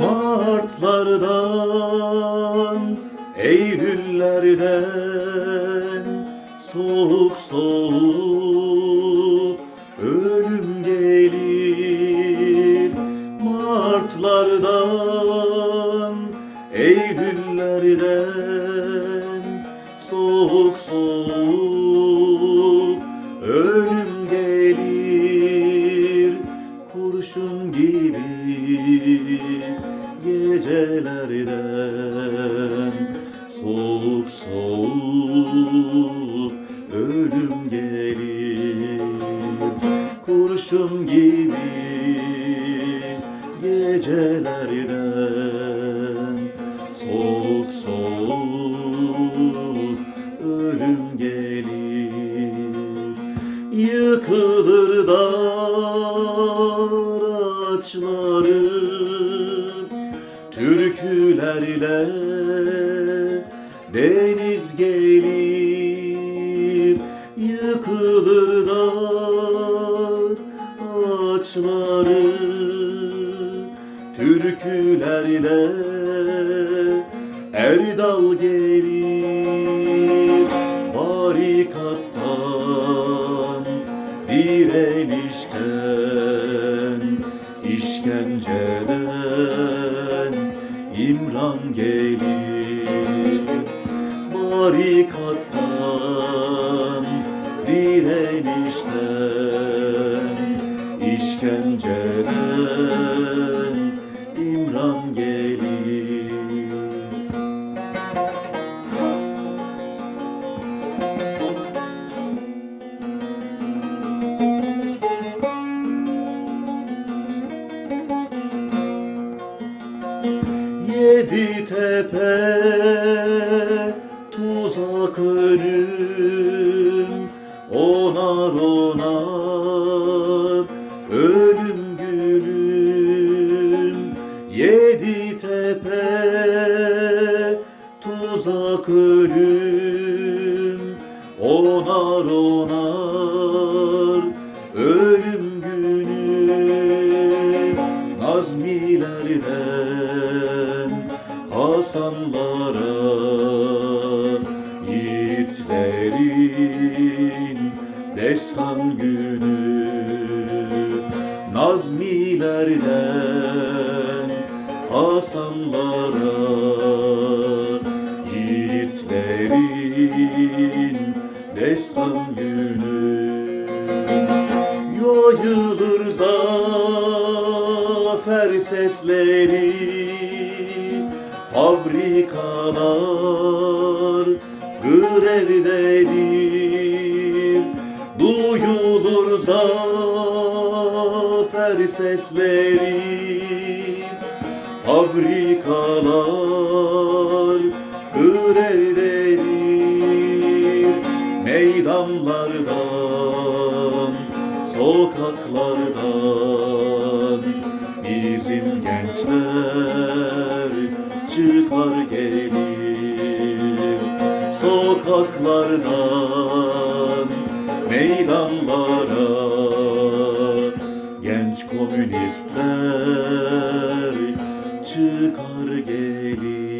Martlardan, Eylüllerden soğuk soğuk ölüm gelir. Martlardan, Eylüllerden soğuk soğuk soğuk soğuk ölüm gelir. Kurşun gibi gecelerden soğuk soğuk ölüm gelir. Yıkılır dar ağaçları türkülerle deniz gelir yıkılır dar ağaçları türkülerle erdal gelir barikattan direnişten işkenceden İmran gelir barikattan direnişten işkenceden İmran gelir. Yedi tepe ölüm Onar onar ölüm gülüm. Yedi tepe tuzak ölüm Onar onar ölüm günüm Nazmilerden Yiğitlerin destan günü. Nazmilerden Hasanlara Yiğitlerin destan günü. Yayılır zafer sesleri Fabrikalar grevdedir Duyulur zafer sesleri. Fabrikalar grevdedir Meydanlardan, sokaklardan Bizim gençler çıkar gelir sokaklardan meydanlara genç komünistler çıkar gelir.